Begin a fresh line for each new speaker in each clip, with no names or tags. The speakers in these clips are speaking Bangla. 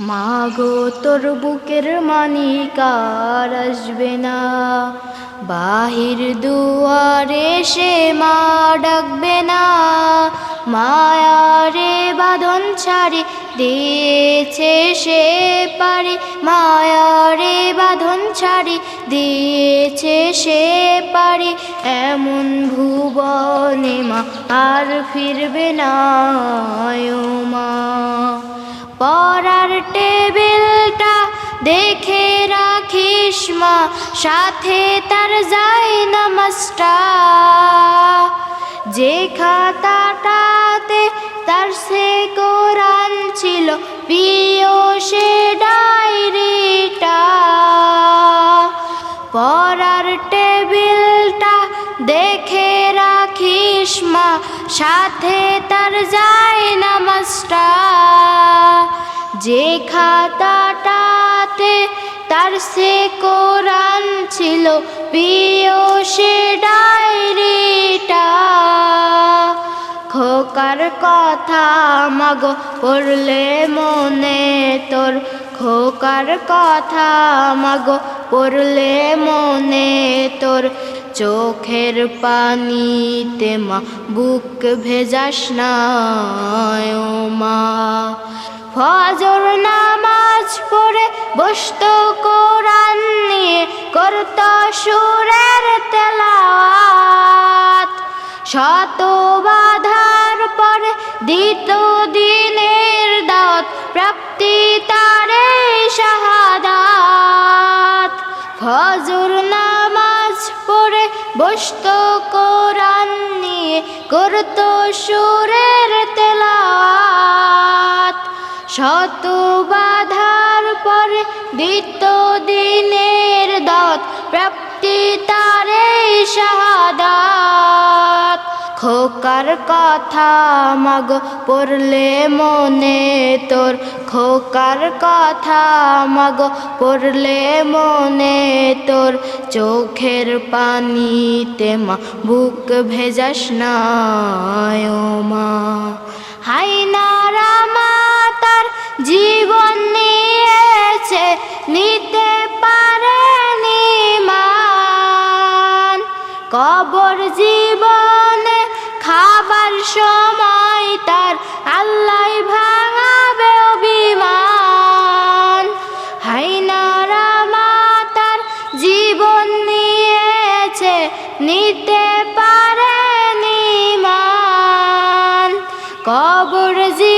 মাগো তোর বুকের মানিকার আসবে না। বাহির দুয়ারে সে মা ডাকবে না। মায়ারে বাঁধন ছাড়ি, দিয়েছে সে পারে। মায়ারে বাঁধন ছাড়ি, দিয়েছে সে পারে। এমন ভুবনে মা আর ফিরবে না মা। পড়ার টেবিলটা দেখে রাখিস মা, সাথে তার যায় নামাজটা যে খাতাটাতে তার সে কোরআন ছিল, প্রিয় সে ডায়েরিটা। পড়ার টেবিলটা দেখে রাখিস মা, সাথে তার যায় নামাজটা যে খাতাটাতে তার সে কোরআন ছিল, প্রিয় সে ডায়েরিটা। খোকার কথা মাগো, পড়লে মনে তোর। খোকার কথা মাগো, পড়লে মনে তোর। চোখের পানিতে মা, বুক ভেজাস না মা। ফজর নামাজ পড়ে বসত কোরআন নিয়ে, করত সুরের তেলাওয়াত। শত বাধার পরে দিত দিনের দাওয়াত, প্রাপ্তি তারে শাহাদাত। ফজর নামাজ পড়ে বসত কোরআন নিয়ে, করত সুরের শত বাধার পরে দ্বিত দিনের দাওয়াত প্রাপ্তি তারে শাহাদাত। খোকার কথা মগ পড়লে মনে তোর, খোকার কথা মগ পড়লে মনে তোর। চোখের পানিতে মা, বুক ভেজাস না মা। নিতে পারেনি মান। কবর জীবনে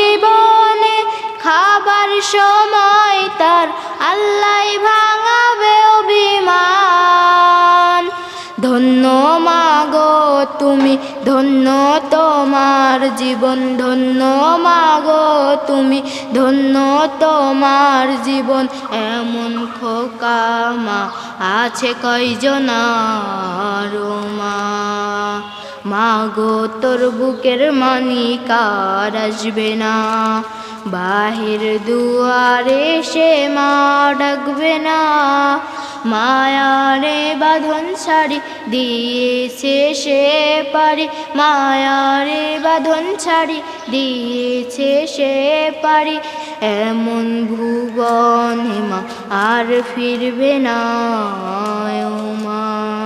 তুমি ধন্য, তোমার জীবন ধন্য মাগো। তুমি ধন্য, তোমার জীবন এমন খোকা মা। আছে কয়জনার মা? মাগো, তোর বুকের মানিকার আসবে না। বাহির দুয়ারে সে মা ডাকবে না। মায়ারে বাঁধন ছাড়ি, দিয়েছে সে পারি। মায়ারে বাঁধন ছাড়ি, দিয়েছে সে পারি। এমন ভুবন মা আর ফিরবে না মা।